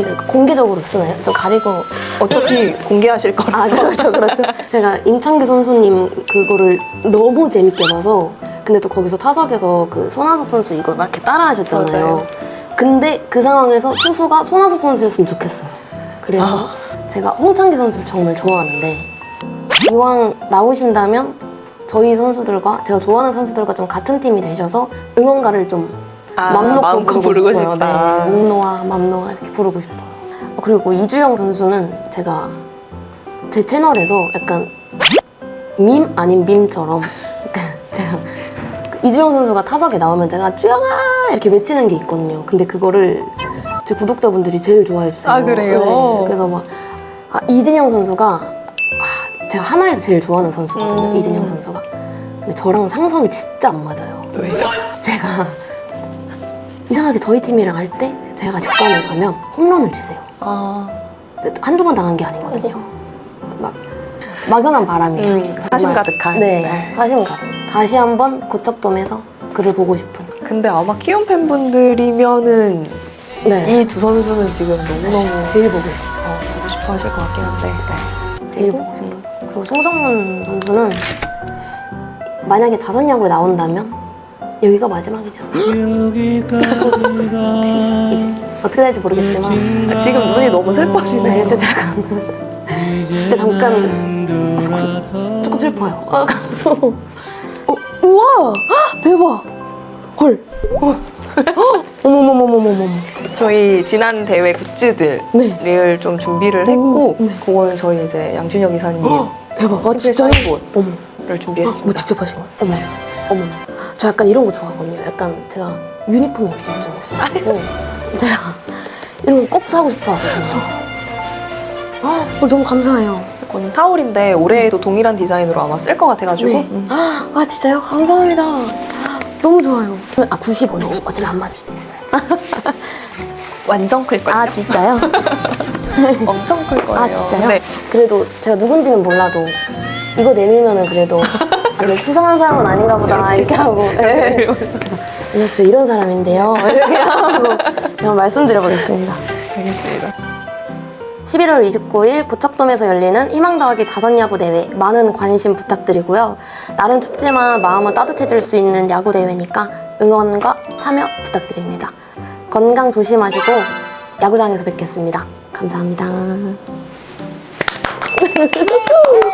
이거 공개적으로 쓰나요? 좀 가리고 어차피 공개하실 아 거라서. 그렇죠 그렇죠 제가 임창규 선수님 그거를 너무 재밌게 봐서 근데 또 거기서 타석에서 그 손아섭 선수 이걸 막 이렇게 따라 하셨잖아요 맞아요. 근데 그 상황에서 투수가 손아섭 선수였으면 좋겠어요 그래서 제가 홍창기 선수를 정말 좋아하는데 이왕 나오신다면 저희 선수들과 제가 좋아하는 선수들과 좀 같은 팀이 되셔서 응원가를 좀 아, 맘 놓고 마음껏 부르고, 싶어요. 싶다. 네, 맘노아 맘노아 이렇게 부르고 싶어요. 어, 그리고 이주영 선수는 제가 제 채널에서 약간 밈 아닌 밈처럼 제가 그 이주영 선수가 타석에 나오면 제가 주영아 이렇게 외치는 게 있거든요. 근데 그거를 제 구독자분들이 제일 좋아해 주세요. 아, 그래요? 그래서 막 아, 이진영 선수가 아, 제가 하나에서 제일 좋아하는 선수거든요. 음. 이진영 선수가. 근데 저랑 상성이 진짜 안 맞아요. 왜요? 제가 이상하게 저희 팀이랑 할 때 제가 직관을 가면 홈런을 치세요. 아, 한두 번 당한 게 아니거든요. 막 막연한 바람이에요. 음, 사심 가득한. 네, 네. 사심 가득. 다시 한번 고척돔에서 그를 보고 싶은. 근데 아마 키움 팬분들이면은 네, 이 두 선수는 지금 너무너무 제일 보고 싶어요. 어, 보고 싶어 하실 것 같긴 한데. 제일 보고 싶어요. 그리고 송정문 선수는 만약에 자선 야구에 나온다면 여기가 마지막이지 않아? 혹시 어떻게 될지 모르겠지만 아, 지금 눈이 너무 슬퍼지네요. 네, 저 잠깐 진짜 잠깐 조금, 조금 슬퍼요. 아, 그래서 어, 우와 헉, 대박 헐 어. 헉, 어머머머머머머 저희 지난 대회 굿즈들을 네좀 준비를 했고, 네. 그거는 저희 이제 양준혁 이사님 헉, 대박 아 진짜요? 어머 준비했습니다. 뭐 직접 하신 거예요? 어머 어머 저 약간 이런 거 좋아하거든요. 약간 제가 유니폼 욕심이 좀 있어요. 제가 이런 거 꼭 사고 싶어 하거든요. 아 너무 감사해요. 이거는 타올인데 올해에도 동일한 디자인으로 아마 쓸 것 같아가지고 네. 음. 아 진짜요? 감사합니다. 너무 좋아요. 아 95는 어쩌면 안 맞을 수도 있어요. 완전 클 거예요. 아 진짜요? 엄청 클 거예요. 아 진짜요? 네. 그래도 제가 누군지는 몰라도 이거 내밀면은 그래도 아, 네, 수상한 사람은 아닌가 보다 이렇게 하고 네. 그래서 안녕하세요 저 이런 사람인데요 이렇게 하고 그냥 말씀드려보겠습니다. 알겠습니다. 11월 29일 부척돔에서 열리는 희망 더하기 자선 야구 대회 많은 관심 부탁드리고요. 날은 춥지만 마음은 따뜻해질 수 있는 야구 대회니까 응원과 참여 부탁드립니다. 건강 조심하시고 야구장에서 뵙겠습니다. 감사합니다.